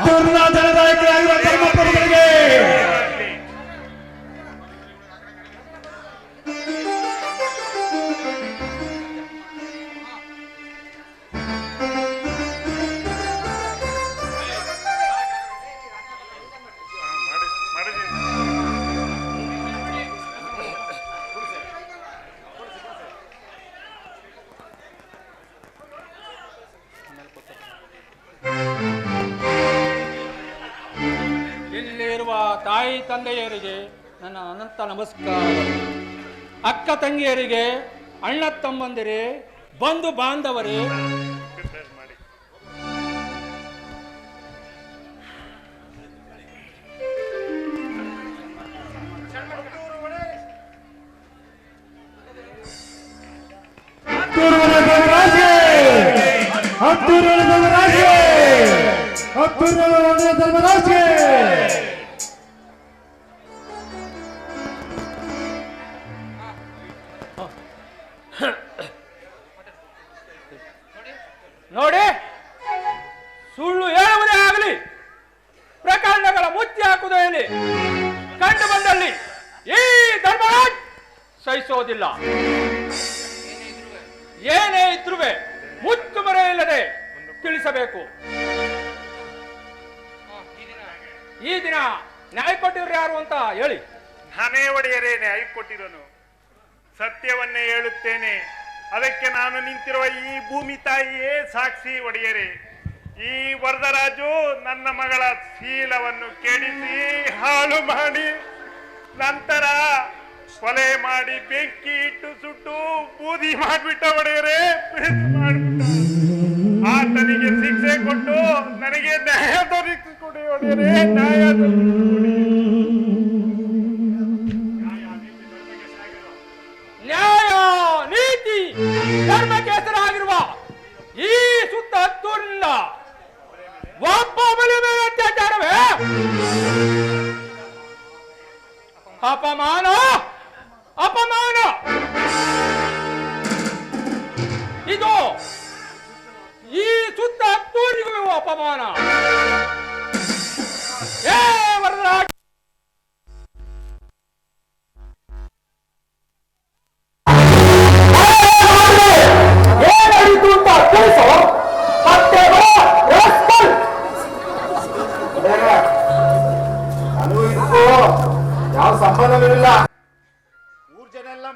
அப்துல் ತಂದೆಯರಿಗೆ ನನ್ನ ಅನಂತ ನಮಸ್ಕಾರ. ಅಕ್ಕ ತಂಗಿಯರಿಗೆ ಅಣ್ಣ ತಮ್ಮಂದಿರೇ ಬಂಧು ಬಾಂಧವರೇ. ಧರ್ಮರಾಜೆ! ಸಹಿಸೋದಿಲ್ಲ ಏನೇ ಇದ್ರೂ ಮುಚ್ಚು ಮರೆ ಇಲ್ಲದೆ ತಿಳಿಸಬೇಕು. ಈ ದಿನ ನ್ಯಾಯ ಕೊಟ್ಟಿರೋ ಯಾರು ಅಂತ ಹೇಳಿ. ನಾನೇ ಒಡೆಯರೇ ನ್ಯಾಯ ಕೊಟ್ಟಿರೋನು ಸತ್ಯವನ್ನೇ ಹೇಳುತ್ತೇನೆ. ಅದಕ್ಕೆ ನಾನು ನಿಂತಿರುವ ಈ ಭೂಮಿ ತಾಯಿಯೇ ಸಾಕ್ಷಿ ಒಡೆಯರೇ. ಈ ವರದರಾಜು ನನ್ನ ಮಗಳ ಶೀಲವನ್ನು ಕೆಡಿಸಿ ಹಾಳು ಮಾಡಿ ನಂತರ ಕೊಲೆ ಮಾಡಿ ಬೆಂಕಿ ಇಟ್ಟು ಸುಟ್ಟು ಬೂದಿ ಮಾಡಿಬಿಟ್ಟ ಒಡೆಯರೆ. ಮಾಡ್ಬಿಟ್ಟ. ಆತನಿಗೆ ಶಿಕ್ಷೆ ಕೊಟ್ಟು ನನಗೆ ನ್ಯಾಯ ದೊರಕಿಸಿಕೊಡಿ ಒಡೆಯರೆ, ನ್ಯಾಯ ನ್ಯಾಯ, ನೀತಿ ಧರ್ಮಕ್ಕೆ ಹೆಸರಾಗಿರುವ ಈ ಸುತ್ತ ಹತ್ತೂರಿನಿಂದ ಒಬ್ಬ ಮೇಲೆ ಅತ್ಯಾಚಾರವೇ? ಅಪಮಾನ? ಅಪಮಾನ ಇದು ಈ ಸುತ್ತ ಹತ್ತೂರಿಗೂ ಅಪಮಾನ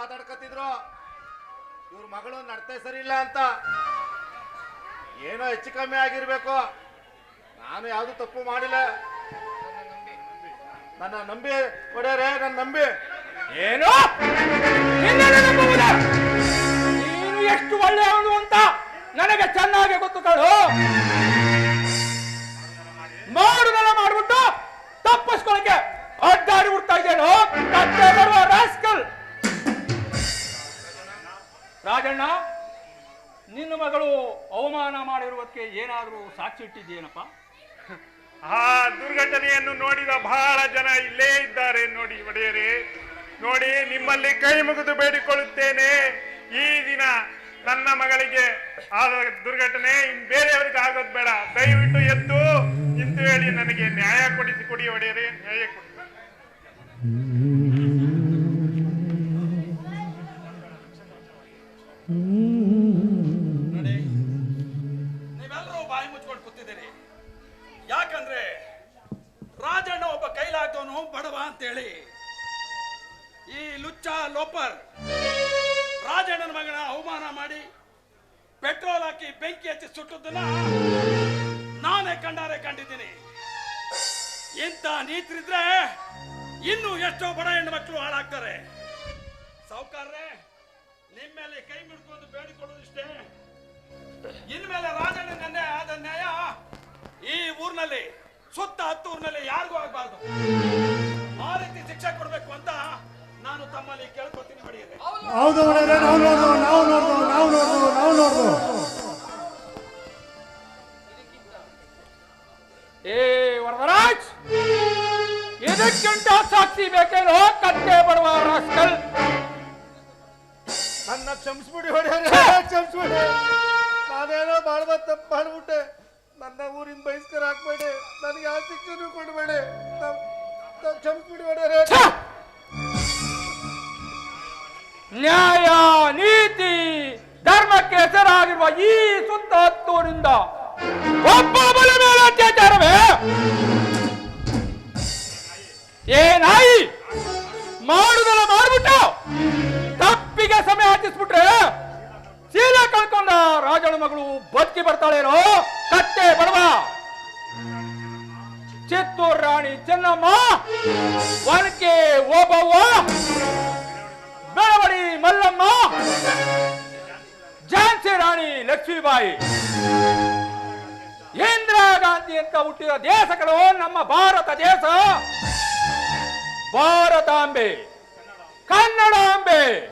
ಮಾತಾಡ್ಕತಿದ್ರು ಇವ್ರ ಮಗಳು ನಡ್ತೇ ಸರಿ ಇಲ್ಲ ಅಂತ. ಏನೋ ಹೆಚ್ಚು ಕಮ್ಮಿ ಆಗಿರ್ಬೇಕು. ನಾನು ಯಾವುದು ತಪ್ಪು ಮಾಡಿಲ್ಲ. ನನ್ನ ನಂಬಿ ಒಡೆಯರೆ, ನನ್ನ ನಂಬಿ. ಏನು? ನೀನು ಎಷ್ಟು ಒಳ್ಳೆಯವನು ಅಂತ ನನಗೆ ಚೆನ್ನಾಗಿ ಗೊತ್ತು ಕಳು ನನ್ನ ಮಾಡ್ಬಿಟ್ಟು ತಪ್ಪಿಸ್ಕೊಳಕ್ಕೆ ಅಡ್ಡಾಡಿ ಬಿಡ್ತಾ ಇದ್ದೇನು. ರಾಸ್ಕಲ್ ನಿನ್ನ ಮಗಳು ಅವಮಾನ ಮಾಡಿರುವುದಕ್ಕೆ ಏನಾದರೂ ಸಾಕ್ಷಿ ಇಟ್ಟಿದ್ದೀನಪ್ಪ ಆ ದುರ್ಘಟನೆಯನ್ನು ನೋಡಿದ ಬಹಳ ಜನ ಇಲ್ಲೇ ಇದ್ದಾರೆ ನೋಡಿ ಒಡೆಯರೇ. ನೋಡಿ, ನಿಮ್ಮಲ್ಲಿ ಕೈ ಮುಗಿದು ಬೇಡಿಕೊಳ್ಳುತ್ತೇನೆ. ಈ ದಿನ ನನ್ನ ಮಗಳಿಗೆ ಆದ ದುರ್ಘಟನೆ ಇನ್ ಬೇರೆಯವರಿಗೆ ಆಗೋದು ಬೇಡ. ದಯವಿಟ್ಟು ಎದ್ದು ನಿಂತು ಹೇಳಿ ನನಗೆ ನ್ಯಾಯ ಕೊಡಿಸಿ ಕೊಡಿ ಒಡೆಯರೇ, ನ್ಯಾಯ ಕೊಡಿ. ಕೈಲಾಗ್ದವನು ಬಡವ ಅಂತೇಳಿ? ಈ ಲುಚ್ಚ ಲೋಪರ್ ರಾಜಣ್ಣನ ಮಗನ ಅವಮಾನ ಮಾಡಿ ಪೆಟ್ರೋಲ್ ಹಾಕಿ ಬೆಂಕಿ ಹಚ್ಚಿ ಸುಟ್ಟದನ್ನ ನಾನೇ ಕಂಡಾರೆ ಕಂಡಿದ್ದೀನಿ. ಇಂಥ ನೀತ್ರಿದ್ರೆ ಇನ್ನು ಎಷ್ಟೋ ಬಡ ಹೆಣ್ಣು ಮಕ್ಕಳು ಹಾಳಾಗ್ತಾರೆ. ಸಾವುಕಾರ್ರೆ ಮೇಲೆ ಕೈ ಮುಡ್ಕೊಂಡು ಬೇಡಿಕೊಳ್ಳೋದಿಷ್ಟೇ ಇನ್ಮೇಲೆ ರಾಜಣ್ಣನೇ ಆದ ನ್ಯಾಯ ಈ ಊರಿನಲ್ಲಿ ಸುತ್ತ ಹತ್ತೂರಿನಲ್ಲಿ ಯಾರಿಗೂ ಆಗಬಾರ್ದು. ಆ ರೀತಿ ಶಿಕ್ಷೆ ಕೊಡಬೇಕು ಅಂತ ನಾನು ತಮ್ಮಲ್ಲಿ ಕೇಳ್ಕೊತೀನಿ ಹೊಡೆಯಿರಿ ಹೌದು ಹೌದು ನಾವು ನೋಡ್ದು ನಾವು ನೋಡ್ದು ನಾವು ನೋಡ್ದು ನಾವು ನೋಡ್ದು ಏ ವರದರಾಜ್ ಇದಕ್ಕಿಂತ ಸಾಕ್ಷಿ ಬೇಕೇನೋ ಕತ್ತೆ ಬಡವ ರಾಸ್ಕಲ್? ನನ್ನ ಕ್ಷಮಿಸ್ಬಿಡಿ ಹೊಡೆಯರೆ ಕ್ಷಮಿಸ್ಬಿಡಿ. ನಾನೇನೋ ಮಾಡ್ಬ ತಪ್ಪು ಮಾಡ್ಬಿಟ್ಟೆ. ನನ್ನ ಊರಿಂದ ಬಹಿಷ್ಕಾರ ಹಾಕ್ಬೇಡಿ ನನಗೆ ಯಾವ ಶಿಕ್ಷೆನೂ ಕೊಡಬೇಡಿ ಕ್ಷಮಿಸ್ಬಿಡಿ ಹೊಡೆಯರೆ ಛ! ನ್ಯಾಯ, ನೀತಿ, ಧರ್ಮಕ್ಕೆ ಹೆಸರಾಗಿರುವ ಈ ಸುತ್ತ ಹತ್ತೂರಿಂದ ಒಬ್ಬ ಬಲ ಮೇಲೆ ಅತ್ಯಾಚಾರವೇ? ಏ ಲಕ್ಷ್ಮೀಬಾಯಿ. ಇಂದಿರಾ ಗಾಂಧಿ ಅಂತ ಹುಟ್ಟಿದ ದೇಶಗಳು ನಮ್ಮ ಭಾರತ ದೇಶ. ಭಾರತಾಂಬೆ. ಕನ್ನಡಾಂಬೆ.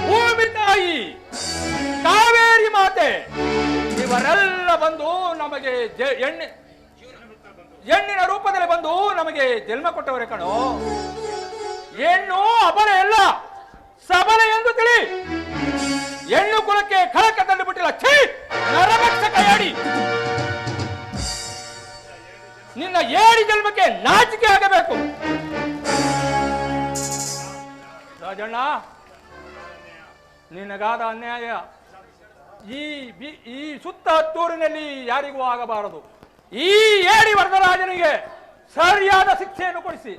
ಭೂಮಿ ತಾಯಿ. ಕಾವೇರಿ ಮಾತೆ. ಇವರೆಲ್ಲ ಬಂದು ನಮಗೆ ಎಣ್ಣೆ ಹೆಣ್ಣಿನ ರೂಪದಲ್ಲಿ ಬಂದು ನಮಗೆ ಜನ್ಮ ಕೊಟ್ಟವರೇ ಕಣೋ. ಹೆಣ್ಣು, ಅಬಲ ಎಲ್ಲ ಸಬಲ ಎಂದು ತಿಳಿ. ಹೆಣ್ಣು ಕುಲಕ್ಕೆ ಕಳಕ ತಂದು ಬಿಟ್ಟಿಲ್ಲ ಛೀ! ನರಭಕ್ಷಕ ಏಡಿ! ನಿನ್ನ ಏಡಿ ಜನ್ಮಕ್ಕೆ ನಾಚಿಕೆ ಆಗಬೇಕು. ರಾಜಣ್ಣ, ನಿನಗಾದ ಅನ್ಯಾಯ. ಈ ಬಿ- ಈ ಸುತ್ತ ಹತ್ತೂರಿನಲ್ಲಿ ಯಾರಿಗೂ ಆಗಬಾರದು. ಈ ಏಡಿ ವರದರಾಜನಿಗೆ ಸರಿಯಾದ ಶಿಕ್ಷೆಯನ್ನು ಕೊಡಿಸಿ.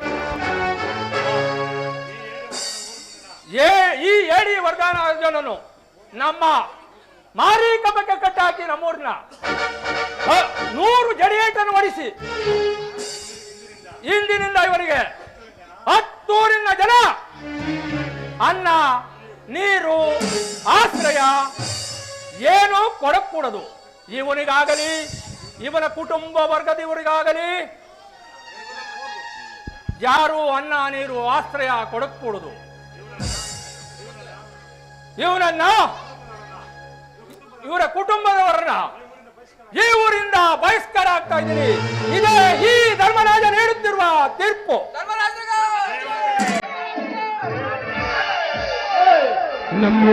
ಈ ಏಡಿ ವರ್ಗಾನನ್ನು ನಮ್ಮ ಮಾರಿ ಕಬ್ಬಕ್ಕೆ ಕಟ್ಟಾಕಿ ನಮ್ಮೂರಿನ. ನೂರು ಜಡಿಯೇಟನ್ನು ಹೊಡಿಸಿ ಇಂದಿನಿಂದ ಇವರಿಗೆ ಹತ್ತೂರಿನ ಜನ. ಅನ್ನ, ನೀರು, ಆಶ್ರಯ ಏನು ಕೊಡಕೂಡದು. ಇವನಿಗಾಗಲಿ, ಇವನ ಕುಟುಂಬ ವರ್ಗದ ಇವರಿಗಾಗಲಿ ಯಾರು ಅನ್ನ, ನೀರು, ಆಶ್ರಯ ಕೊಡಕೂಡದು. ಇವನನ್ನ ಇವರ ಕುಟುಂಬದವರನ್ನ ಈ ಊರಿಂದ ಬಹಿಷ್ಕಾರ ಆಗ್ತಾ ಇದ್ದೀನಿ. ಇದೇ ಈ ಧರ್ಮರಾಜ ನೀಡುತ್ತಿರುವ ತೀರ್ಪು. ನಮ್ಮ